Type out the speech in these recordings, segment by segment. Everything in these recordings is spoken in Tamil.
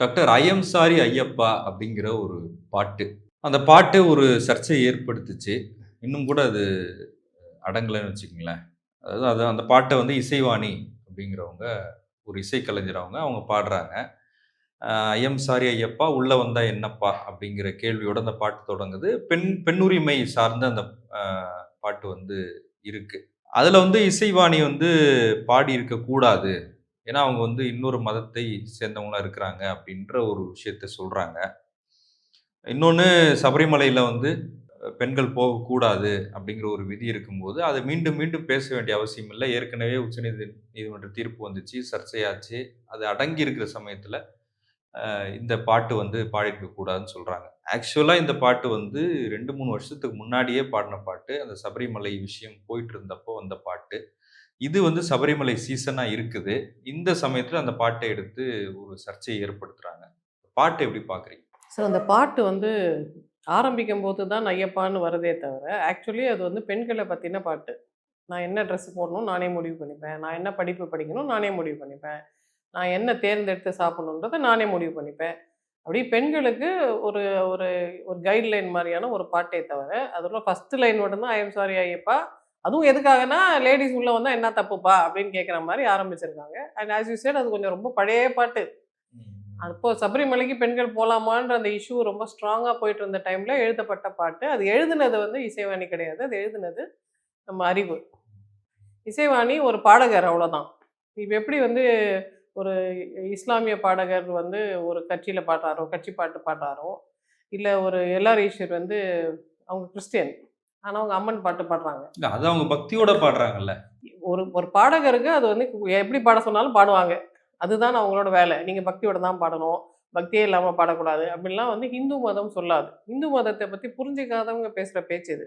டாக்டர் ஐயம் சாரி ஐயப்பா அப்படிங்கிற ஒரு பாட்டு. அந்த பாட்டு ஒரு சர்ச்சையை ஏற்படுத்துச்சு. இன்னும் கூட அது அடங்கலைன்னு வச்சுக்கோங்களேன். அதாவது அது அந்த பாட்டை வந்து இசைவாணி அப்படிங்கிறவங்க ஒரு இசைக்கலைஞர் அவங்க அவங்க பாடுறாங்க. ஐயம் சாரி ஐயப்பா உள்ளே வந்தால் என்னப்பா அப்படிங்கிற கேள்வியோட அந்த பாட்டு தொடங்குது. பெண் பெண்ணுரிமை சார்ந்த அந்த பாட்டு வந்து இருக்குது அதில் வந்து இசைவாணி வந்து பாடி இருக்கக்கூடாது ஏன்னா அவங்க வந்து இன்னொரு மதத்தை சேர்ந்தவங்களாம் இருக்கிறாங்க அப்படின்ற ஒரு விஷயத்த சொல்கிறாங்க இன்னொன்று சபரிமலையில் வந்து பெண்கள் போகக்கூடாது அப்படிங்கிற ஒரு விதி இருக்கும்போது அதை மீண்டும் மீண்டும் பேச வேண்டிய அவசியம் இல்லை. ஏற்கனவே உச்சநீதி நீதிமன்ற தீர்ப்பு வந்துச்சு சர்ச்சையாச்சு. அது அடங்கி இருக்கிற சமயத்தில் இந்த பாட்டு வந்து பாடிருக்கக்கூடாதுன்னு சொல்கிறாங்க ஆக்சுவலாக இந்த பாட்டு வந்து ரெண்டு மூணு வருஷத்துக்கு முன்னாடியே பாடின பாட்டு. அந்த சபரிமலை விஷயம் போயிட்டு இருந்தப்போ வந்த பாட்டு. இது வந்து சபரிமலை சீசனாக இருக்குது. இந்த சமயத்தில் அந்த பாட்டை எடுத்து ஒரு சர்ச்சையை ஏற்படுத்துகிறாங்க பாட்டை எப்படி பார்க்குறீங்க ஸோ அந்த பாட்டு வந்து ஆரம்பிக்கும் போது தான் ஐயப்பான்னு வரதே தவிர ஆக்சுவலி அது வந்து பெண்களை பற்றின பாட்டு. நான் என்ன ட்ரெஸ் போடணும் நானே முடிவு பண்ணிப்பேன். நான் என்ன படிப்பு படிக்கணும் நானே முடிவு பண்ணிப்பேன். நான் என்ன தேர்ந்தெடுத்து சாப்பிடணுன்றதை நானே முடிவு பண்ணிப்பேன். அப்படி பெண்களுக்கு ஒரு ஒரு ஒரு கைட்லைன் மாதிரியான ஒரு பாட்டே தவிர அதில் ஃபஸ்ட்டு லைன் மட்டும்தான் ஐஎம் சாரி ஐயப்பா அதுவும் எதுக்காகனா லேடிஸ் உள்ளே வந்தால் என்ன தப்புப்பா? அப்படின்னு கேட்குற மாதிரி ஆரம்பிச்சிருக்காங்க. அண்ட் ஆஸ் யூ said அது கொஞ்சம் ரொம்ப பழைய பாட்டு. அப்போ சபரிமலைக்கு பெண்கள் போகலாமான்ற அந்த இஷ்யூ ரொம்ப ஸ்ட்ராங்காக போயிட்டு இருந்த டைமில் எழுதப்பட்ட பாட்டு. அது எழுதுனது வந்து இசைவாணி கிடையாது. அது எழுதுனது நம்ம அறிவு. இசைவாணி ஒரு பாடகர் அவ்வளோதான் இப்போ எப்படி வந்து ஒரு இஸ்லாமிய பாடகர் வந்து ஒரு கட்சியில் பாடுறாரோ கட்சி பாட்டு பாடுறாரோ இல்லை ஒரு எல்ஆர் ஈஸ்வர் வந்து அவங்க கிறிஸ்டியன். ஆனால் அவங்க அம்மன் பாட்டு பாடுறாங்க. அது அவங்க பக்தியோட பாடுறாங்கல்ல. ஒரு ஒரு பாடகருக்கு அது வந்து எப்படி பாட சொன்னாலும் பாடுவாங்க. அதுதான் அவங்களோட வேலை. நீங்கள் பக்தியோட தான் பாடணும். பக்தியே இல்லாமல் பாடக்கூடாது. அப்படின்லாம் வந்து ஹிந்து மதம் சொல்லாது. இந்து மதத்தை பற்றி புரிஞ்சிக்காதவங்க பேசுகிற பேச்சு இது.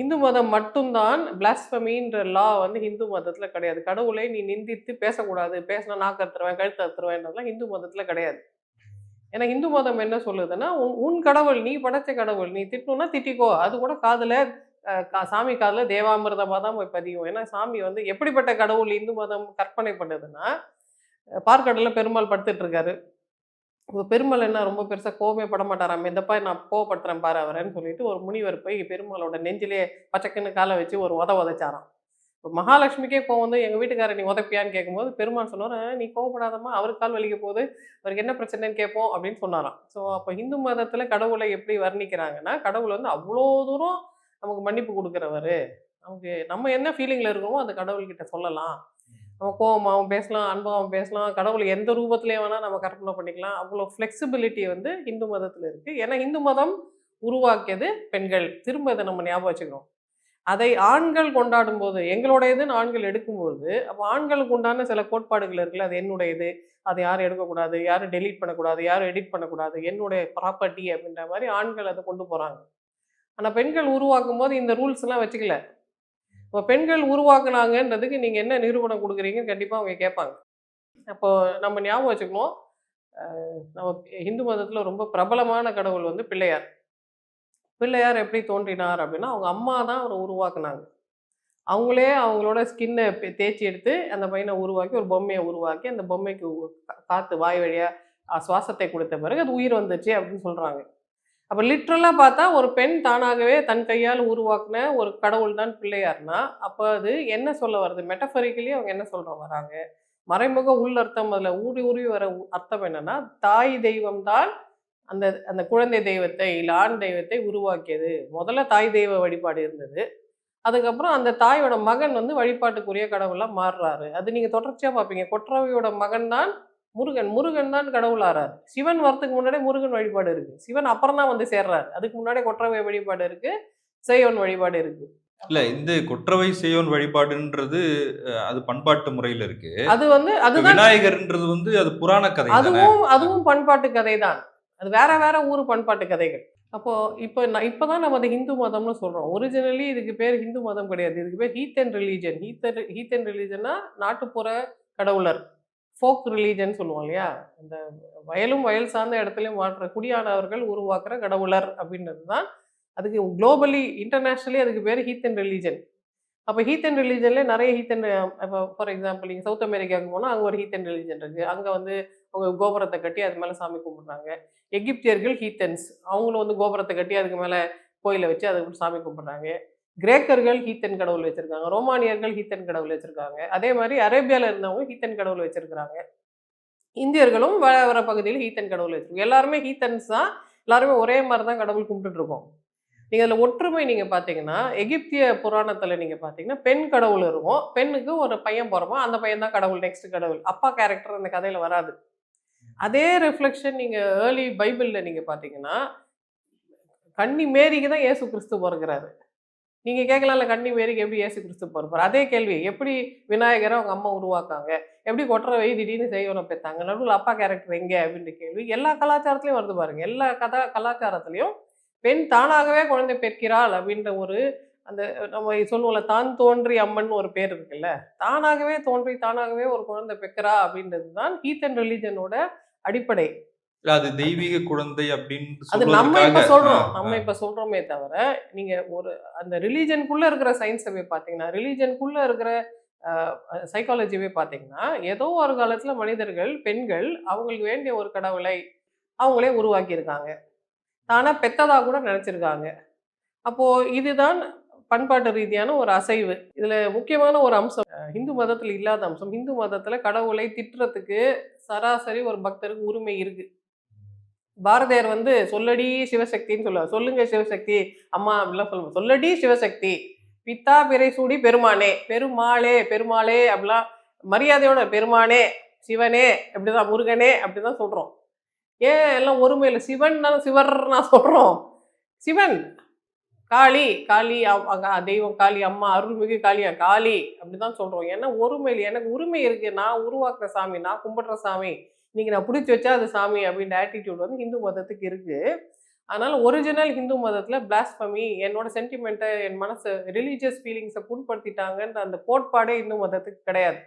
இந்து மதம் மட்டும்தான் பிளாஸ்பமின்ற லா வந்து ஹிந்து மதத்தில் கிடையாது. கடவுளை நீ நிந்தித்து பேசக்கூடாது. பேசினா நாக்கு அறுத்துருவேன் கழுத்து அறுத்துருவேன்றதுலாம் ஹிந்து மதத்தில் கிடையாது. ஏன்னா இந்து மதம் என்ன சொல்லுதுன்னா உன் உன் கடவுள் நீ படைச்ச கடவுள் நீ திட்டணும்னா திட்டிக்கோ. அது கூட காதில் கா- சாமி காதில் தேவாமிரதமாக தான் போய் பதியும். ஏன்னா சாமி வந்து எப்படிப்பட்ட கடவுள் இந்து மதம் கற்பனை பண்ணுதுன்னா அஹ் பார்க்கடலில் பெருமாள் படுத்துட்டு இருக்காரு பெருமாள் என்ன ரொம்ப பெருசாக கோவமே பட மாட்டாராம் இந்தப்பா நான் கோவப்படுத்துறேன் பாரு அவரேன்னு சொல்லிட்டு ஒரு முனிவர் போய் பெருமாளோட நெஞ்சிலே பச்சைக்குன்னு காலை வச்சு ஒரு உத உதைச்சாராம். மகாலட்சுமிக்கே கோவம் வந்து எங்கள் வீட்டுக்காரர் நீ உதப்பியான்னு கேட்கும்போது பெருமான் சொன்னார் நீ கோவப்படாதம்மா அவருக்கு கால் வலிக்க போகுது அவருக்கு என்ன பிரச்சனைன்னு கேட்போம் அப்படின்னு சொன்னாராம். ஸோ அப்போ இந்து மதத்தில் கடவுளை எப்படி வர்ணிக்கிறாங்கன்னா கடவுள் வந்து அவ்வளோ தூரம் நமக்கு மன்னிப்பு கொடுக்குறவர். நமக்கு நம்ம என்ன ஃபீலிங்கில் இருக்கிறோமோ அது கடவுள்கிட்ட சொல்லலாம். நம்ம கோவமாகவும் பேசலாம் அன்பாகவும் பேசலாம். கடவுள் எந்த ரூபத்திலே வேணால் நம்ம கற்பனை பண்ணிக்கலாம். அவ்வளோ ஃப்ளெக்சிபிலிட்டி வந்து இந்து மதத்தில் இருக்குது ஏன்னா இந்து மதம் உருவாக்கியது பெண்கள். திரும்ப இதை நம்ம ஞாபகம் வச்சுக்கிறோம் அதை ஆண்கள் கொண்டாடும் போது எங்களுடையதுன்னு ஆண்கள் எடுக்கும்போது அப்போ ஆண்களுக்கு உண்டான சில கோட்பாடுகள் இருக்குல்ல அது என்னுடையது அதை யாரும் எடுக்கக்கூடாது யாரும் டெலீட் பண்ணக்கூடாது யாரும் எடிட் பண்ணக்கூடாது என்னுடைய ப்ராப்பர்ட்டி அப்படின்ற மாதிரி ஆண்கள் அதை கொண்டு போகிறாங்க ஆனால் பெண்கள் உருவாக்கும் போது இந்த ரூல்ஸ்லாம் வச்சுக்கல. இப்போ பெண்கள் உருவாக்குனாங்கன்றதுக்கு நீங்கள் என்ன நிரூபணம் கொடுக்குறீங்கன்னு கண்டிப்பாக அவங்க கேட்பாங்க. அப்போது நம்ம ஞாபகம் வச்சுக்கணும் நம்ம இந்து மதத்தில் ரொம்ப பிரபலமான கடவுள் வந்து பிள்ளையார். பிள்ளையார் எப்படி தோன்றினார் அப்படின்னா அவங்க அம்மா தான் அவரை உருவாக்குனாங்க. அவங்களே அவங்களோட ஸ்கின்னை தேய்ச்சி எடுத்து அந்த பையனை உருவாக்கி ஒரு பொம்மையை உருவாக்கி அந்த பொம்மைக்கு காற்று வாய் வழியாக சுவாசத்தை கொடுத்த பிறகு அது உயிர் வந்துச்சு அப்படின்னு சொல்கிறாங்க அப்போ லிட்ரலாக பார்த்தா ஒரு பெண் தானாகவே தன் கையால் உருவாக்குன ஒரு கடவுள் தான் பிள்ளையார்னா அப்போ அது என்ன சொல்ல வருது? மெட்டஃபரிக்கலி அவங்க என்ன சொல்கிற வராங்க? மறைமுக உள்ளர்த்தம் அதில் ஊடி ஊறி வர உ- அர்த்தம் என்னென்னா தாய் தெய்வம் தான் அந்த அந்த குழந்தை தெய்வத்தை இல்லை ஆண் தெய்வத்தை உருவாக்கியது. முதல்ல தாய் தெய்வ வழிபாடு இருந்தது. அதுக்கப்புறம் அந்த தாயோட மகன் வந்து வழிபாட்டுக்குரிய கடவுளாக மாறுறாரு. அது நீங்கள் தொடர்ச்சியாக பார்ப்பீங்க. கொற்றவையோட மகன் தான் முருகன். முருகன் தான் கடவுளாகிறார் சிவன் வரதுக்கு முன்னாடியே முருகன் வழிபாடு இருக்கு. சிவன் அப்புறம் தான் வந்து சேர்றாரு. அதுக்கு முன்னாடியே கொற்றவை வழிபாடு இருக்கு. செய்வன் வழிபாடு இருக்கு. இல்ல இந்த கொற்றவை செய்யோன் வழிபாடுன்றது அது பண்பாட்டு முறையில இருக்கு. அது வந்து அதுதான் விநாயகர்ன்றது வந்து அது புராண கதை அதுவும் அதுவும் பண்பாட்டு கதை தான். அது வேற வேற ஊர் பண்பாட்டு கதைகள். அப்போ இப்போ நான் இப்போ தான் நம்ம அதை ஹிந்து மதம்னு சொல்கிறோம் ஒரிஜினலி இதுக்கு பேர் ஹிந்து மதம் கிடையாது. இதுக்கு பேர் ஹீத்தன் ரிலீஜன் ஹீத்தன் ஹீத்தன் ரிலீஜன்னா நாட்டுப்புற கடவுளர். ஃபோக் ரிலீஜன் சொல்லுவோம் இல்லையா? இந்த வயலும் வயல் சார்ந்த இடத்துலையும் வாழ்கிற குடியானவர்கள் உருவாக்குற கடவுளர் அப்படின்றது தான். அதுக்கு குளோபலி இன்டர்நேஷ்னலி அதுக்கு பேர் ஹீத்தன் ரிலீஜன் அப்போ ஹீத்தன் ரிலீஜன்லேயே நிறைய ஹீத்தன் இப்போ ஃபார் எக்ஸாம்பிள் நீங்கள் சவுத் அமெரிக்காவுக்கு போனால் அங்கே ஒரு ஹீத்தன் ரிலீஜன் இருக்குது அங்கே வந்து அவங்க கோபுரத்தை கட்டி அது மேலே சாமி கும்பிட்றாங்க. எகிப்தியர்கள் ஹீத்தன்ஸ். அவங்களும் வந்து கோபுரத்தை கட்டி அதுக்கு மேலே கோயிலை வச்சு அதுக்கு சாமி கும்பிட்றாங்க. கிரேக்கர்கள் ஹீத்தன் கடவுள் வச்சுருக்காங்க. ரோமானியர்கள் ஹீத்தன் கடவுள் வச்சுருக்காங்க. அதே மாதிரி அரேபியாவில் இருந்தவங்க ஹீத்தன் கடவுள் வச்சுருக்காங்க இந்தியர்களும் வர வர பகுதியில் ஹீத்தன் கடவுள் வச்சுருக்கோம் எல்லாருமே ஹீத்தன்ஸ் தான். எல்லாருமே ஒரே மாதிரி தான் கடவுள் கும்பிட்டுட்டு நீங்கள் அதில் ஒற்றுமை நீங்கள் பார்த்தீங்கன்னா எகிப்திய புராணத்தில் நீங்கள் பார்த்தீங்கன்னா பெண் கடவுள் இருக்கும். பெண்ணுக்கு ஒரு பையன் பிறமா அந்த பையன் தான் கடவுள் நெக்ஸ்ட் கடவுள். அப்பா கேரக்டர் அந்த கதையில் வராது. அதே ரிஃப்ளெக்ஷன் நீங்கள் ஏர்லி பைபிளில் நீங்கள் பார்த்தீங்கன்னா கன்னி மேரிக்கு தான் ஏசு கிறிஸ்து பிறகுறாரு நீங்கள் கேட்கலாம்ல கன்னி மேரிக்கு எப்படி ஏசு கிறிஸ்து பிறப்பார்? அதே கேள்வி எப்படி விநாயகரை அவங்க அம்மா உருவாக்காங்க எப்படி கொட்டுற வை திடீர்னு செய்வனை பெற்றாங்க நடுவில் அப்பா கேரக்டர் எங்கே? அப்படின்ற கேள்வி எல்லா கலாச்சாரத்துலையும் வருது பாருங்கள் எல்லா கதா கலாச்சாரத்துலையும் பெண் தானாகவே குழந்தை பெற்கிறாள் அப்படின்ற ஒரு அந்த நம்ம சொல்லுவோம்ல தான் தோன்றி அம்மன் ஒரு பேர் இருக்குல்ல. தானாகவே தோன்றி தானாகவே ஒரு குழந்தை பெக்கிறா அப்படின்றது தான் ஹீத்தன் ரிலீஜனோட அடிப்படை. அது தெய்வீக குழந்தை அப்படின்னு அது நம்ம இப்ப சொல்றோம். நம்ம. இப்ப சொல்றோமே தவிர நீங்க ஒரு அந்த ரிலீஜனுக்குள்ள இருக்கிற சயின்ஸை போய் பாத்தீங்கன்னா ரிலீஜனுக்குள்ள இருக்கிற சைக்காலஜிவே பாத்தீங்கன்னா ஏதோ ஒரு காலத்துல மனிதர்கள் பெண்கள் அவங்களுக்கு வேண்டிய ஒரு கடவுளை அவங்களே உருவாக்கி இருக்காங்க தானா பெத்ததா கூட நினைச்சிருக்காங்க. அப்போ இதுதான் பண்பாட்டு ரீதியான ஒரு அசைவு. இதுல முக்கியமான ஒரு அம்சம் ஹிந்து இந்து மதத்துல இல்லாத அம்சம். இந்து மதத்துல கடவுளை திட்டுறதுக்கு சராசரி ஒரு பக்தருக்கு உரிமை இருக்கு. பாரதியார் வந்து சொல்லடி சிவசக்தின்னு சொல்லுவார். சொல்லுங்க சிவசக்தி. அம்மா அப்படிலாம் சொல்லுவாங்க. சொல்லடி சிவசக்தி. பித்தா பிறை சூடி பெருமானே. பெருமாளே பெருமாளே அப்படிலாம் மரியாதையோட பெருமானே சிவனே அப்படிதான் முருகனே அப்படிதான் சொல்றோம். ஏன் எல்லாம் ஒருமையில சிவன் தானே சிவர் நான் சொல்றோம்? சிவன். காளி காளி தெய்வம் காளி அம்மா அருள்மிகு காளியா காளி அப்படிதான் சொல்றோம். ஏன்னா ஒருமையில் எனக்கு உரிமை இருக்கு. நான் உருவாக்குற சாமி நான் கும்பிடுற சாமி. இன்னைக்கு நான் பிடிச்சி வச்சா அது சாமி அப்படின்ற ஆட்டிடியூட் வந்து ஹிந்து மதத்துக்கு இருக்கு. அதனால ஒரிஜினல் ஹிந்து மதத்துல பிளாஸ்பமி என்னோட சென்டிமெண்ட்டை என் மனசு ரிலீஜியஸ் ஃபீலிங்ஸை புண்படுத்திட்டாங்கன்ற அந்த கோட்பாடே இந்து மதத்துக்கு கிடையாது.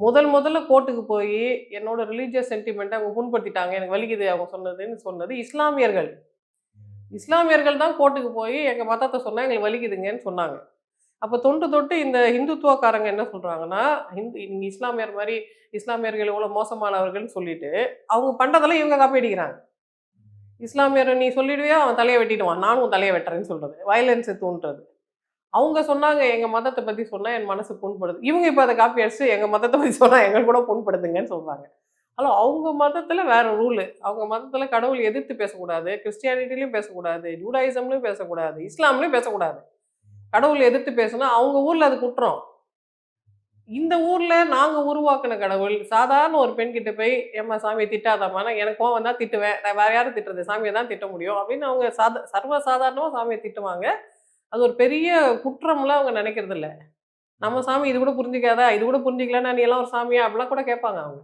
முதல் முதல்ல கோர்ட்டுக்கு போய் என்னோட ரிலீஜியஸ் சென்டிமெண்ட்டை அவங்க புண்படுத்திட்டாங்க. எனக்கு வலிக்குது அவங்க சொன்னதுன்னு சொன்னது இஸ்லாமியர்கள். இஸ்லாமியர்கள் தான் கோர்ட்டுக்கு போய் எங்கள் மதத்தை சொன்னால் எங்களுக்கு வலிக்குதுங்கன்னு சொன்னாங்க. அப்போ தொன்று தொட்டு இந்த இந்துத்துவக்காரங்க என்ன சொல்கிறாங்கன்னா ஹிந்து நீங்கள் இஸ்லாமியர் மாதிரி இஸ்லாமியர்கள் இவ்வளோ மோசமானவர்கள்னு சொல்லிட்டு அவங்க பண்ணுறதெல்லாம் இவங்க காப்பி அடிக்கிறாங்க. இஸ்லாமியர் நீ சொல்லிடுவியா? அவன் தலையை வெட்டிடுவான். நானும் தலையை வெட்டுறேன்னு சொல்கிறது வயலன்ஸை தூண்டுறது. அவங்க சொன்னாங்க எங்கள் மதத்தை பற்றி சொன்னால் என் மனசு புண்படுது. இவங்க இப்போ அதை காப்பி அடிச்சு எங்கள் மதத்தை பற்றி சொன்னால் எங்களுக்கு கூட புண்படுத்துங்கன்னு சொல்கிறாங்க ஹலோ அவங்க மதத்துல வேற ரூலு அவங்க மதத்துல கடவுள் எதிர்த்து பேசக்கூடாது கிறிஸ்டியானிட்டிலையும் பேசக்கூடாது ஜூடாயிசம்லையும் பேசக்கூடாது இஸ்லாம்லையும் பேசக்கூடாது. கடவுள் எதிர்த்து பேசினா அவங்க ஊர்ல அது குற்றம். இந்த ஊர்ல நாங்க உருவாக்குன கடவுள் சாதாரண ஒரு பெண் கிட்ட போய் ஏம்மா சாமியை திட்டாதாம்மா எனக்கு கோவம் வந்தா திட்டுவேன் நான் வேற யாரும் திட்டுறது சாமியை தான் திட்ட முடியும் அப்படின்னு அவங்க சாத சர்வ சாதாரணமா சாமியை திட்டுவாங்க. அது ஒரு பெரிய குற்றம்லாம் அவங்க நினைக்கிறது இல்ல நம்ம சாமி இது கூட புரிஞ்சுக்காதா இது கூட புரிஞ்சுக்கலன்னா நீ எல்லாம் ஒரு சாமியா அப்படிலாம் கூட கேட்பாங்க அவங்க.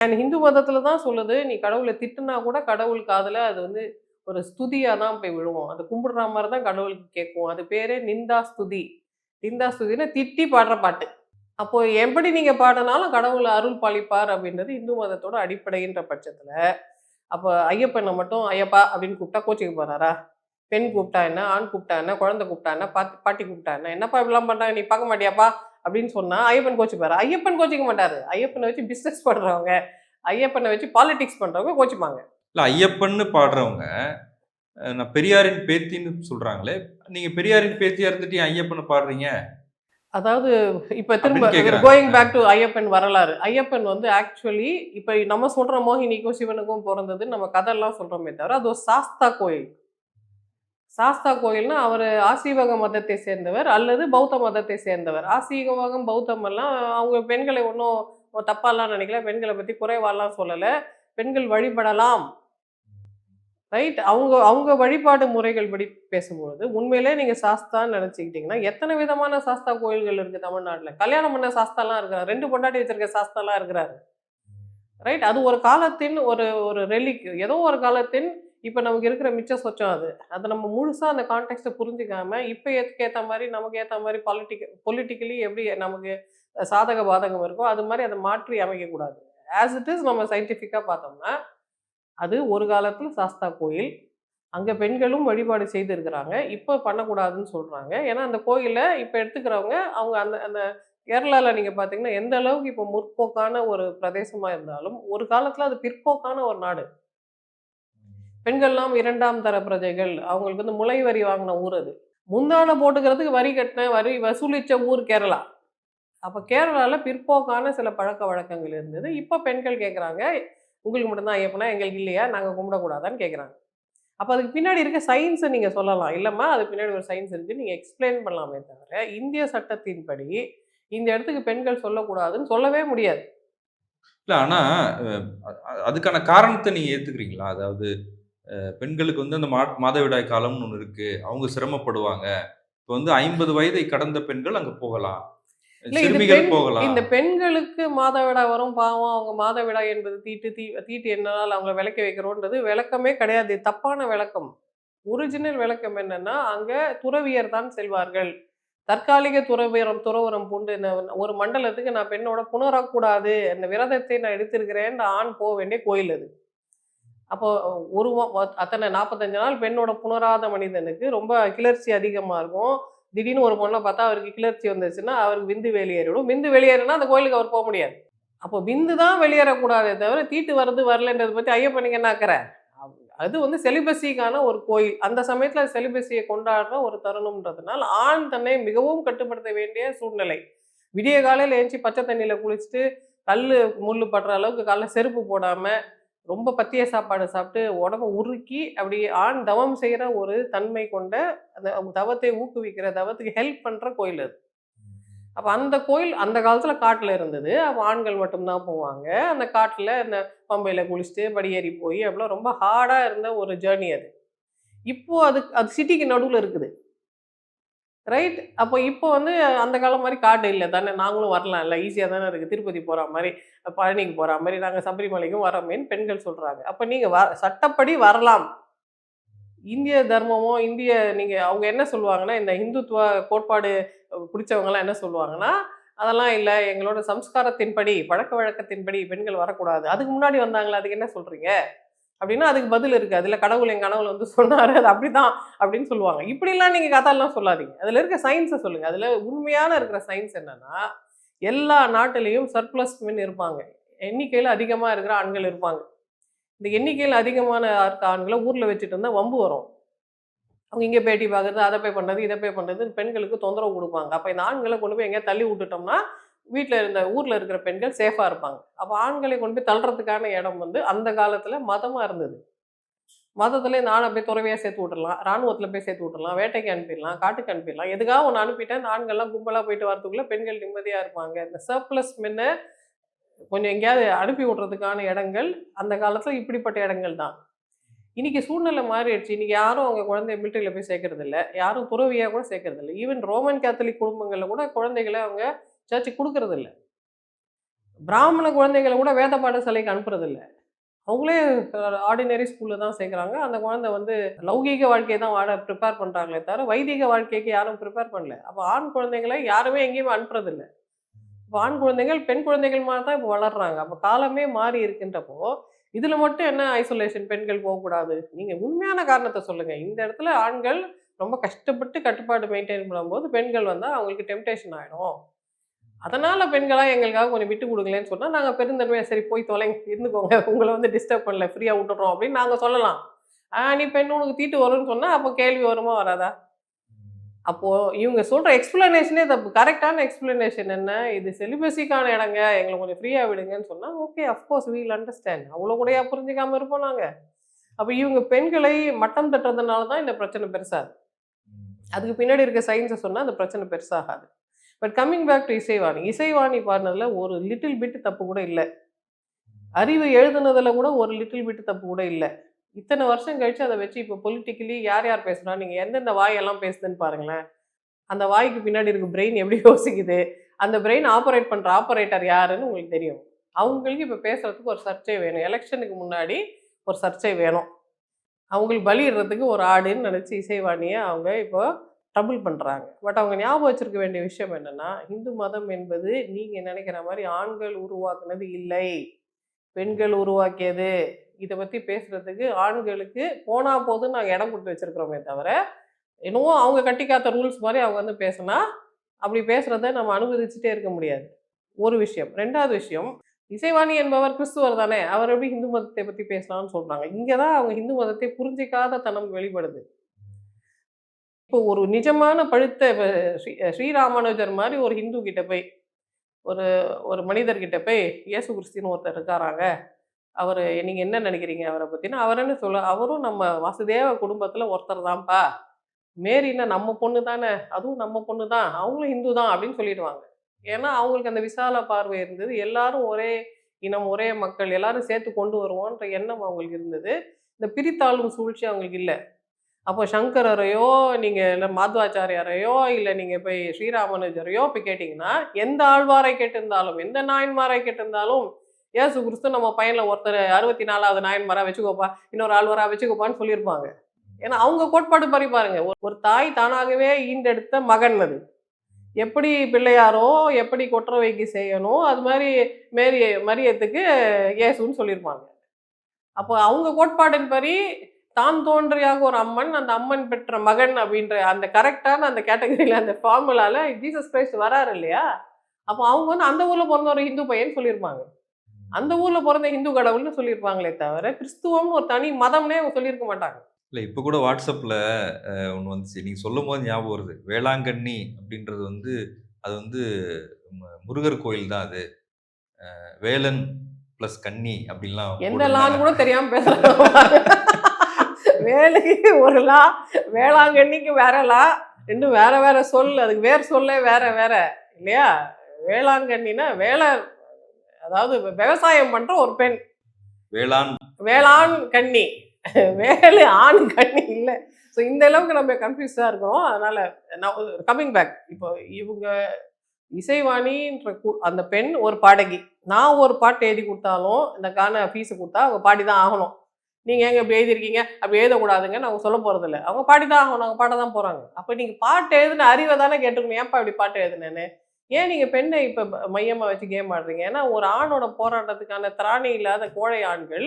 And ஹிந்து மதத்துல தான் சொல்லுது நீ கடவுளை திட்டுனா கூட கடவுள் காதில் அது வந்து ஒரு ஸ்துதியா தான் போய் விழுவோம். அது கும்பிடுற மாதிரி தான் கடவுளுக்கு கேட்கும். அது பேரே நிந்தா ஸ்துதி. நிந்தா ஸ்துதினா திட்டி பாடுற பாட்டு. அப்போ எப்படி நீங்க பாடினாலும் கடவுள் அருள் பாலிப்பார் அப்படின்றது இந்து மதத்தோட அடிப்படைன்ற பட்சத்துல. அப்போ ஐயப்பனை மட்டும் ஐயப்பா அப்படின்னு கூப்பிட்டா கோச்சிக்கு போறாரா? பெண் கூப்பிட்டா என்ன? ஆண் கூப்பிட்டா என்ன? குழந்தை கூப்பிட்டா என்ன? பாட்டி பாட்டி கூப்பிட்டா என்ன? என்னப்பா இப்படிலாம் பண்றாங்க? நீ பார்க்க மாட்டியாப்பா? அப்படின்னு சொன்னா ஐயப்பன் கோச்சிப்பாரு. ஐயப்பன் கோச்சிக்க மாட்டாரு. ஐயப்பனை வச்சு பிசினஸ் பண்றவங்க ஐயப்பனை வச்சு பாலிடிக்ஸ் பண்றவங்க கோச்சிப்பாங்க. இல்ல ஐயப்பன்னு பாடுறவங்க நான் பெரியாரின் பேத்தின்னு சொல்றாங்களே நீங்க பெரியாரின் பேத்தியா இருந்துட்டு ஐயப்பனை பாடுறீங்க? அதாவது இப்ப திரும்ப. கோயிங் பேக் டு ஐயப்பன் வரலாறு. ஐயப்பன் வந்து ஆக்சுவலி இப்ப நம்ம சொல்ற மோகினிக்கும் சிவனுக்கும் பிறந்தது நம்ம கதையெல்லாம் சொல்றோமே தவிர அது ஒரு சாஸ்தா கோயில். சாஸ்தா கோயில்னா அவர் ஆசீவக மதத்தை சேர்ந்தவர் அல்லது பௌத்த மதத்தை சேர்ந்தவர். ஆசீவகம் பௌத்தம் எல்லாம் அவங்க பெண்களை ஒன்றும் தப்பாலாம் நினைக்கல. பெண்களை பற்றி குறைவாலாம் சொல்லலை. பெண்கள் வழிபடலாம். ரைட்? அவங்க அவங்க வழிபாடு முறைகள் படி பேசும்பொழுது உண்மையிலே நீங்கள் சாஸ்தான்னு நினச்சிக்கிட்டிங்கன்னா எத்தனை விதமான சாஸ்தா கோயில்கள் இருக்குது தமிழ்நாட்டில்? கல்யாணம் பண்ண சாஸ்தாலாம் இருக்கிறார். ரெண்டு பொண்டாட்டி வச்சிருக்க சாஸ்தாலாம் இருக்கிறாரு. ரைட்? அது ஒரு காலத்தின் ஒரு ஒரு ரெலிக் ஏதோ ஒரு காலத்தின் இப்போ நமக்கு இருக்கிற மிச்ச சொச்சம் அது. அதை நம்ம முழுசாக அந்த கான்டெக்ட்டை புரிஞ்சுக்காம இப்போ ஏற்ற மாதிரி நமக்கு ஏற்ற மாதிரி பொலிட்டிக் பொலிட்டிக்கலி எப்படி நமக்கு சாதக பாதகம் இருக்கோ அது மாதிரி அதை மாற்றி அமைக்கக்கூடாது. ஆஸ் இட் இஸ் நம்ம சயின்டிஃபிக்காக பார்த்தோம்னா அது ஒரு காலத்தில் சாஸ்தா கோயில் அங்கே பெண்களும் வழிபாடு செய்திருக்கிறாங்க. இப்போ பண்ணக்கூடாதுன்னு சொல்கிறாங்க ஏன்னா அந்த கோயிலை இப்போ எடுத்துக்கிறவங்க அவங்க அந்த அந்த கேரளாவில் நீங்கள் பார்த்தீங்கன்னா எந்த அளவுக்கு இப்போ முற்போக்கான ஒரு பிரதேசமாக இருந்தாலும் ஒரு காலத்தில் அது பிற்போக்கான ஒரு நாடு. பெண்கள்லாம் இரண்டாம் தர பிரஜைகள் அவங்களுக்கு வந்து முளை வரி வாங்கின ஊர் அது. முந்தான போட்டுக்கிறதுக்கு வரி கட்டின வரி வசூலித்த ஊர் கேரளா. அப்போ கேரளாவில் பிற்போக்கான சில பழக்க வழக்கங்கள் இருந்தது. இப்போ பெண்கள் கேட்குறாங்க உங்களுக்கு மட்டும்தான் ஐயப்பனா எங்களுக்கு இல்லையா? நாங்கள் கும்பிடக்கூடாதான்னு கேட்குறாங்க அப்போ அதுக்கு பின்னாடி இருக்க சயின்ஸை நீங்கள் சொல்லலாம். இல்லைம்மா அது பின்னாடி ஒரு சயின்ஸ் இருக்குது நீங்கள் எக்ஸ்பிளைன் பண்ணலாமே தவிர இந்திய சட்டத்தின்படி இந்த இடத்துக்கு பெண்கள் சொல்லக்கூடாதுன்னு சொல்லவே முடியாது. இல்லை ஆனால் அதுக்கான காரணத்தை நீங்கள் ஏற்றுக்கிறீங்களா அதாவது பெண்களுக்கு வந்து அந்த மா- மாதவிடாய் காலம்னு ஒன்று இருக்கு. அவங்க சிரமப்படுவாங்க. இப்போ வந்து ஐம்பது வயதை கடந்த பெண்கள் அங்க போகலாம். இந்த பெண்களுக்கு மாதவிடாய் வரும். பாவம் அவங்க மாதவிடாய் என்பது தீட்டு தீ தீட்டு என்னால் அவங்கள விளக்க வைக்கிறோன்றது விளக்கமே கிடையாது. தப்பான விளக்கம். ஒரிஜினல் விளக்கம் என்னன்னா அங்க துறவியர் தான் செல்வார்கள். தற்காலிக துறவியரம் துறவரம் பூண்டு ஒரு மண்டலத்துக்கு நான் பெண்ணோட புணரக்கூடாது. அந்த விரதத்தை நான் எடுத்திருக்கிறேன். ஆண் போக வேண்டிய கோயில் அது. அப்போ ஒரு அத்தனை நாற்பத்தஞ்சு நாள் பெண்ணோட புணராத மனிதனுக்கு ரொம்ப கிளர்ச்சி அதிகமாக இருக்கும். திடீர்னு ஒரு பொண்ணை பார்த்தா அவருக்கு கிளர்ச்சி வந்துச்சுன்னா அவருக்கு விந்து வெளியேறிடும். விந்து வெளியேறினா அந்த கோயிலுக்கு அவர் போக முடியாது. அப்போ விந்து தான் வெளியேறக்கூடாதே தவிர தீட்டு வருது வரலன்றதை பற்றி ஐயப்பனுக்கு என்ன அது வந்து செலிபஸிக்கான ஒரு கோயில். அந்த சமயத்தில் செலிபஸியை கொண்டாடுற ஒரு தருணம்ன்றதுனால ஆண் தன்னை மிகவும் கட்டுப்படுத்த வேண்டிய சூழ்நிலை. விடிய காலையில் ஏஞ்சி பச்சை தண்ணியில் குளிச்சுட்டு கல் முள் படுற அளவுக்கு காலைல செருப்பு போடாமல் ரொம்ப பத்திய சாப்பாடு சாப்பிட்டு உடம்ப உருக்கி அப்படி ஆண் தவம் செய்கிற ஒரு தன்மை கொண்ட அந்த தவத்தை ஊக்குவிக்கிற தவத்துக்கு ஹெல்ப் பண்ணுற கோயில் அது. அப்போ அந்த கோயில் அந்த காலத்தில் காட்டில் இருந்தது. அப்போ ஆண்கள் மட்டும்தான் போவாங்க. அந்த காட்டில் இந்த பம்பையில் குளிச்சுட்டு படியேறி போய் அப்படிலாம் ரொம்ப ஹார்டாக இருந்த ஒரு ஜேர்னி அது. இப்போது அது அது சிட்டிக்கு நடுவில் இருக்குது. ரைட் அப்போ இப்போ வந்து அந்த காலம் மாதிரி காடு இல்லை. தானே? நாங்களும் வரலாம் இல்லை. ஈஸியாக தானே இருக்குது திருப்பதி போகிற மாதிரி பழனிக்கு போகிற மாதிரி நாங்கள் சபரிமலைக்கும் வரோமேன்னு பெண்கள் சொல்கிறாங்க அப்போ நீங்கள் வ சட்டப்படி வரலாம். இந்திய தர்மமோ இந்திய நீங்கள் அவங்க என்ன சொல்லுவாங்கன்னா இந்த இந்துத்துவ கோட்பாடு பிடிச்சவங்கலாம் என்ன சொல்லுவாங்கன்னா அதெல்லாம் இல்லை. எங்களோட சம்ஸ்காரத்தின்படி பழக்க வழக்கத்தின்படி பெண்கள் வரக்கூடாது. அதுக்கு முன்னாடி வந்தாங்களா அதுக்கு என்ன சொல்கிறீங்க அப்படின்னா அதுக்கு பதில் இருக்குது அதில் கடவுள் என் கனவுல வந்து சொன்னார். அது அப்படிதான் அப்படின்னு சொல்லுவாங்க. இப்படிலாம் நீங்கள் கதாலாம் சொல்லாதீங்க. அதில் இருக்க சயின்ஸை சொல்லுங்கள் அதில் உண்மையான இருக்கிற சயின்ஸ் என்னன்னா எல்லா நாட்டிலையும் சர்ப்ளஸ் மென் இருப்பாங்க. எண்ணிக்கையில் அதிகமாக இருக்கிற ஆண்கள் இருப்பாங்க. இந்த எண்ணிக்கையில் அதிகமான இருக்க ஆண்களை ஊரில் வச்சுட்டு இருந்தால் வம்பு வரும். அவங்க இங்கே பேட்டி பார்க்குறது அதை போய் பண்ணுறது இதை போய் பண்ணுறது பெண்களுக்கு தொந்தரவு கொடுப்பாங்க. அப்போ இந்த ஆண்களை கொண்டு போய் எங்கேயா தள்ளி விட்டுட்டோம்னா வீட்டில் இருந்த ஊரில் இருக்கிற பெண்கள் சேஃபாக இருப்பாங்க. அப்போ ஆண்களை கொண்டு போய் தள்ளுறதுக்கான இடம் வந்து அந்த காலத்தில் மதமாக இருந்தது. மதத்துல நானும் போய் துறவையாக சேர்த்து விட்டுடலாம் ராணுவத்தில் போய் சேர்த்து விட்டுடலாம் வேட்டைக்கு அனுப்பிடலாம் காட்டுக்கு அனுப்பிடலாம். எதுக்காக ஒன்று அனுப்பிட்டேன்? ஆண்கள்லாம் கும்பலாக போயிட்டு வரதுக்குள்ளே பெண்கள் நிம்மதியாக இருப்பாங்க. இந்த சர்ப்ளஸ் மென்னை கொஞ்சம் எங்கேயாவது அனுப்பி விட்றதுக்கான இடங்கள் அந்த காலத்தில் இப்படிப்பட்ட இடங்கள் தான். இன்றைக்கி சூழ்நிலை மாறிடுச்சு. இன்றைக்கி யாரும் அவங்க குழந்தைய மிலிட்டரியில் போய் சேர்க்கறதில்ல. யாரும் துறவியாக கூட சேர்க்கறதில்ல. ஈவன் ரோமன் கேத்தலிக் குடும்பங்களில் கூட குழந்தைகளை அவங்க சர்ச்சுக்கு கொடுக்கறது இல்ல பிராமண குழந்தைகளை கூட வேத பாடசாலைக்கு அனுப்புறது இல்ல அவங்களே ஆர்டினரி ஸ்கூலில் தான் சேர்க்குறாங்க. அந்த குழந்தை வந்து லௌகீக வாழ்க்கையை தான் வாழ ப்ரிப்பேர் பண்ணுறாங்களே தவிர வைதிக வாழ்க்கைக்கு யாரும் ப்ரிப்பேர் பண்ணல. அப்போ ஆண் குழந்தைகளை யாருமே எங்கேயுமே அனுப்புறது இல்ல இப்போ ஆண் குழந்தைகள் பெண் குழந்தைகள் மாதிரி தான் இப்போ வளர்றாங்க. அப்போ காலமே மாறி இருக்கின்றப்போ இதில் மட்டும் என்ன ஐசோலேஷன் பெண்கள் போகக்கூடாது? நீங்கள் உண்மையான காரணத்தை சொல்லுங்கள் இந்த இடத்துல ஆண்கள் ரொம்ப கஷ்டப்பட்டு கட்டுப்பாடு மெயின்டைன் பண்ணும்போது பெண்கள் வந்தால் அவங்களுக்கு டெம்டேஷன் ஆகிடும் அதனால் பெண்களாக எங்களுக்காக கொஞ்சம் விட்டு கொடுங்களேன்னு சொன்னால் நாங்கள் பெருந்தன்மையாக சரி போய் தொலைங்க இருந்துக்கோங்க. உங்களை வந்து டிஸ்டர்ப் பண்ணல ஃப்ரீயாக விட்டுறோம் அப்படின்னு நாங்கள் சொல்லலாம். ஆ நீ பெண் உனக்கு தீட்டு வரும்னு சொன்னால் அப்போ கேள்வி வருமா வராதா? அப்போது இவங்க சொல்கிற எக்ஸ்பிளனேஷனே தப்பு. கரெக்டான எக்ஸ்பிளனேஷன் என்ன? இது செலிபஸிக்கான இடங்க. எங்களை கொஞ்சம் ஃப்ரீயாக விடுங்கன்னு சொன்னால் ஓகே அஃப்கோர்ஸ் வீல் அண்டர்ஸ்டாண்ட் அவ்வளோ கூடயா புரிஞ்சிக்காமல் இருப்போம் நாங்கள் அப்போ இவங்க பெண்களை மட்டம் தட்டுறதுனால தான் இந்த பிரச்சனை பெருசாகுது. அதுக்கு பின்னாடி இருக்க சயின்ஸை சொன்னால் அந்த பிரச்சனை பெருசாகாது. But coming back to Isaivani Isaivani பாடினதில் ஒரு லிட்டில் பிட் தப்பு கூட இல்லை. அறிவு எழுதுனதில் கூட ஒரு லிட்டில் பிட் தப்பு கூட இல்லை. இத்தனை வருஷம் கழித்து அதை வச்சு இப்போ பொலிட்டிக்கலி யார் யார் பேசுனா நீங்கள் எந்தெந்த வாயெல்லாம் பேசுதுன்னு பாருங்களேன். அந்த வாய்க்கு பின்னாடி இருக்க பிரெயின் எப்படி யோசிக்குது? அந்த பிரெயின் ஆப்ரேட் பண்ணுற ஆப்ரேட்டர் யாருன்னு உங்களுக்கு தெரியும். அவங்களுக்கு இப்போ பேசுகிறதுக்கு ஒரு சர்ச்சை வேணும். எலெக்ஷனுக்கு முன்னாடி ஒரு சர்ச்சை வேணும். அவங்களுக்கு பலியிடுறதுக்கு ஒரு ஆடுன்னு நினச்சி இசைவாணியை அவங்க இப்போ ட்ரபிள் பண்ணுறாங்க பட் அவங்க ஞாபகம் வச்சிருக்க வேண்டிய விஷயம் என்னென்னா இந்து மதம் என்பது நீங்கள் நினைக்கிற மாதிரி ஆண்கள் உருவாக்குனது இல்லை. பெண்கள் உருவாக்கியது. இதை பற்றி பேசுகிறதுக்கு ஆண்களுக்கு போனால் போதும் நாங்கள் இடம் கொடுத்து வச்சுருக்கிறோமே தவிர என்னவோ அவங்க கட்டிக்காத்த ரூல்ஸ் மாதிரி அவங்க வந்து பேசுனா அப்படி பேசுகிறத நம்ம அனுமதிச்சுட்டே இருக்க முடியாது. ஒரு விஷயம். ரெண்டாவது விஷயம் இசைவாணி என்பவர் கிறிஸ்துவர் தானே. அவர் எப்படி ஹிந்து மதத்தை பற்றி பேசலாம்னு சொல்கிறாங்க இங்கே தான் அவங்க ஹிந்து மதத்தை புரிஞ்சிக்காத தனம் வெளிப்படுது. இப்போ ஒரு நிஜமான பழுத்த ஸ்ரீ ஸ்ரீராமானுஜர் மாதிரி ஒரு ஹிந்து கிட்ட போய் ஒரு ஒரு மனிதர்கிட்ட போய் இயேசு கிறிஸ்தின்னு ஒருத்தர் இருக்காராங்க. அவர் நீங்கள் என்ன நினைக்கிறீங்க? அவரை பற்றினா அவரன்னு சொல்ல அவரும் நம்ம வாசுதேவ குடும்பத்தில் ஒருத்தர் தான்ப்பா. மேரின்னா நம்ம பொண்ணு தானே அதுவும் நம்ம பொண்ணு தான் அவங்களும் ஹிந்து தான் அப்படின்னு சொல்லிடுவாங்க. ஏன்னா அவங்களுக்கு அந்த விசால பார்வை இருந்தது. எல்லாரும் ஒரே இனம் ஒரே மக்கள் எல்லாரும் சேர்த்து கொண்டு வருவோன்ற எண்ணம் அவங்களுக்கு இருந்தது. இந்த பிரித்தாளும் சூழ்ச்சி அவங்களுக்கு இல்லை. அப்போ சங்கரரையோ நீங்கள் இல்லை மாத்வாச்சாரியாரையோ இல்லை நீங்கள் போய் ஸ்ரீராமானுஜரையோ போய் கேட்டிங்கன்னா எந்த ஆழ்வாரை கேட்டிருந்தாலும் எந்த நாயன்மாரை கேட்டிருந்தாலும் ஏசு கிறிஸ்து நம்ம பையனில் ஒருத்தர் அறுபத்தி நாலாவது நாயன்மாராக வச்சுக்கோப்பா இன்னொரு ஆழ்வாராக வச்சுக்கோப்பான்னு சொல்லியிருப்பாங்க. ஏன்னா அவங்க கோட்பாடு பறி பாருங்க ஒரு- தாய் தானாகவே ஈண்டெடுத்த மகன் அது. எப்படி பிள்ளையாரோ எப்படி கொற்றவைக்கு செய்யணும் அது மாதிரி மேரிய மரியத்துக்கு இயேசுன்னு சொல்லியிருப்பாங்க. அப்போ அவங்க கோட்பாடின்படி தான் தோன்றியாக ஒரு அம்மன் அந்த அம்மன் பெற்ற மகன் அப்படின்ற அந்த கரெக்டான அந்த கேட்டகரியில் அந்த ஃபார்முலால ஜீசஸ் கிரைஸ்ட் வராரு இல்லையா? அப்போ அவங்க வந்து அந்த ஊர்ல பிறந்த ஒரு ஹிந்து பையன் சொல்லியிருப்பாங்க. அந்த ஊர்ல பிறந்த ஹிந்து கடவுள்னு சொல்லியிருப்பாங்களே தவிர கிறிஸ்துவம்னு ஒரு தனி மதம்னே அவங்க சொல்லியிருக்க மாட்டாங்க. இல்லை இப்போ கூட வாட்ஸ்அப்பில் ஒன்று வந்துச்சு. நீங்கள் சொல்லும் போது ஞாபகம் வருது. வேளாங்கண்ணி அப்படின்றது வந்து அது வந்து முருகர் கோயில் தான் அது. வேலன் ப்ளஸ் கன்னி அப்படின்லாம் எந்த. லான்னு கூட தெரியாம பேசுறாங்க வேலைக்கு ஒரு லா வேளாங்கண்ணிக்கு வேற லா ரெண்டும் வேற வேற சொல் அதுக்கு வேர் சொல்லே வேற வேற இல்லையா? வேளாங்கண்ணினா வேலை அதாவது விவசாயம் பண்ற ஒரு பெண். வேளாண். வேளாண் கன்னி வேலு ஆண் கன்னி இல்லை. ஸோ இந்த அளவுக்கு நம்ம கன்ஃபியூஸாக இருக்கிறோம். அதனால நான் கம்மிங் பேக் இப்போ இவங்க இசைவாணின்ற அந்த பெண் ஒரு பாடகி. நான் ஒரு பாட்டு எழுதி கொடுத்தாலும் இந்த கான ஃபீஸு கொடுத்தா அவங்க பாடி தான் ஆகணும். நீங்கள் எங்கே இப்படி எழுதிருக்கீங்க அப்படி எழுதக்கூடாதுங்க அவங்க சொல்ல போகிறதில்ல அவங்க பாடி தான் ஆகணும். அவங்க பாட தான் போகிறாங்க அப்போ நீங்கள் பாட்டு எழுதுன அறிவை தானே கேட்டுக்கணும். ஏன்ப்பா இப்படி பாட்டு எழுதுனேன்னு? ஏன் நீங்கள் பெண்ணை இப்போ மையமாக வச்சு கேம் ஆடுறீங்க? ஏன்னா ஒரு ஆணோட போராட்டத்துக்கான திராணி இல்லாத கோழை ஆண்கள்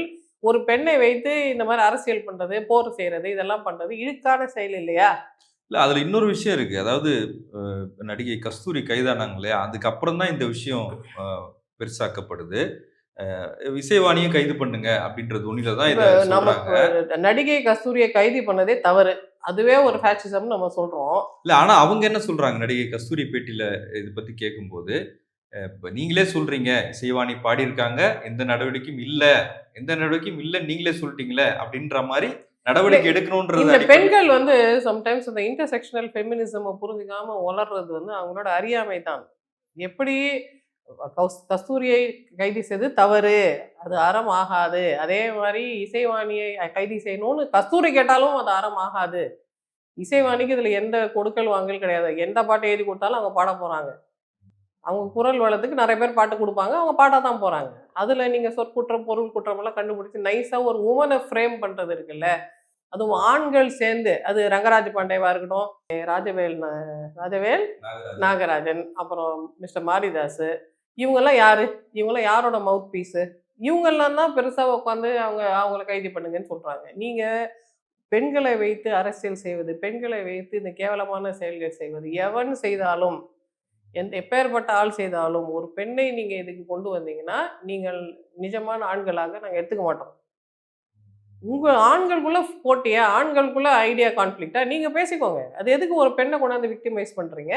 ஒரு பெண்ணை வைத்து இந்த மாதிரி அரசியல் பண்ணுறது போர் செய்கிறது இதெல்லாம் பண்ணுறது இழுக்கான செயல் இல்லையா? இல்லை அதில் இன்னொரு விஷயம் இருக்குது அதாவது நடிகை கஸ்தூரி கைதானாங்க இல்லையா? அதுக்கப்புறம் தான் இந்த விஷயம் பெருசாக்கப்படுது. இசைவாணியை கைது பண்ணுங்க அப்படின்ற துணியில தான் இதை நமக்கு நடிகை கஸ்தூரியை கைது பண்ணதே தவறு. அதுவே ஒரு ஃபேஷிசம் நம்ம சொல்றோம். இல்ல ஆனா அவங்க என்ன சொல்றாங்க? நடிகை கஸ்தூரி பேட்டியில இது பத்தி கேட்கும்போது இப்ப நீங்களே சொல்றீங்க இசைவாணி பாடியிருக்காங்க எந்த நடவடிக்கையும் இல்ல எந்த நடவடிக்கையும் இல்ல நீங்களே சொல்லிட்டீங்களே அப்படின்ற மாதிரி நடவடிக்கை எடுக்கணும்ன்றது இந்த பெண்கள் வந்து சம்டைம்ஸ் இந்த இன்டர்செக்ஷனல் ஃபெமினிசம் புரிஞ்சுக்காம வளர்றது வந்து அவங்களோட அறியாமை தான் எப்படி கஸ்தூரியை கைது செய்து தவறு. அது அறம் ஆகாது. அதே மாதிரி இசைவாணியை கைது செய்யணும்னு கஸ்தூரி கேட்டாலும் அது அறம் ஆகாது. இசைவாணிக்கு இதுல எந்த கொடுக்கல் வாங்கல் கிடையாது. எந்த பாட்டை எழுதி கொடுத்தாலும் அவங்க பாட போறாங்க. அவங்க குரல் வளத்துக்கு நிறைய பேர் பாட்டு கொடுப்பாங்க. அவங்க பாட தான் போறாங்க. அதுல நீங்க சொற்குற்றம் பொருள் குற்றம் எல்லாம் கண்டுபிடிச்சு நைஸா ஒரு உமனை ஃப்ரேம் பண்றது இருக்குல்ல. அதுவும் ஆண்கள் சேர்ந்து அது ரங்கராஜ பாண்டேவா இருக்கட்டும் ராஜவேல் ராஜவேல் நாகராஜன். அப்புறம் மிஸ்டர் மாரிதாஸ் இவங்கெல்லாம் யாரு? இவங்கெல்லாம் யாரோட மவுத் பீஸு இவங்கெல்லாம் தான் பெருசாக உட்காந்து அவங்க அவங்கள கைது பண்ணுங்கன்னு சொல்கிறாங்க நீங்கள் பெண்களை வைத்து அரசியல் செய்வது பெண்களை வைத்து இந்த கேவலமான செயல்கள் செய்வது எவன் செய்தாலும் எந்த எப்பேற்பட்ட ஆள் செய்தாலும் ஒரு பெண்ணை நீங்கள் இதுக்கு கொண்டு வந்தீங்கன்னா நீங்கள் நிஜமான ஆண்களாக நாங்கள் எடுத்துக்க மாட்டோம். உங்கள் ஆண்களுக்குள்ளே போட்டியா? ஆண்களுக்குள்ளே ஐடியா கான்ஃப்ளிக்டா நீங்கள் பேசிக்கோங்க. அது எதுக்கு ஒரு பெண்ணை கொண்டாந்து விக்டிமைஸ் பண்ணுறீங்க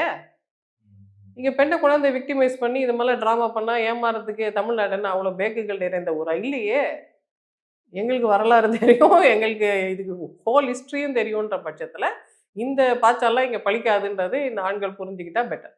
இங்கே பெண்ணை கொண்டாந்து விக்டிமைஸ் பண்ணி இது மாதிரிலாம் ட்ராமா பண்ணால் ஏமாறதுக்கு தமிழ்நாடுன்னு அவ்வளோ பேக்குகள் நிறைந்த ஊரா? இல்லையே. எங்களுக்கு வரலாறு தெரியும். எங்களுக்கு இதுக்கு ஹோல் ஹிஸ்ட்ரியும் தெரியுன்ற பட்சத்தில் இந்த பாச்சாலாம் இங்கே பழிக்காதுன்றது இந்த ஆண்கள் புரிஞ்சுக்கிட்டா பெட்டர்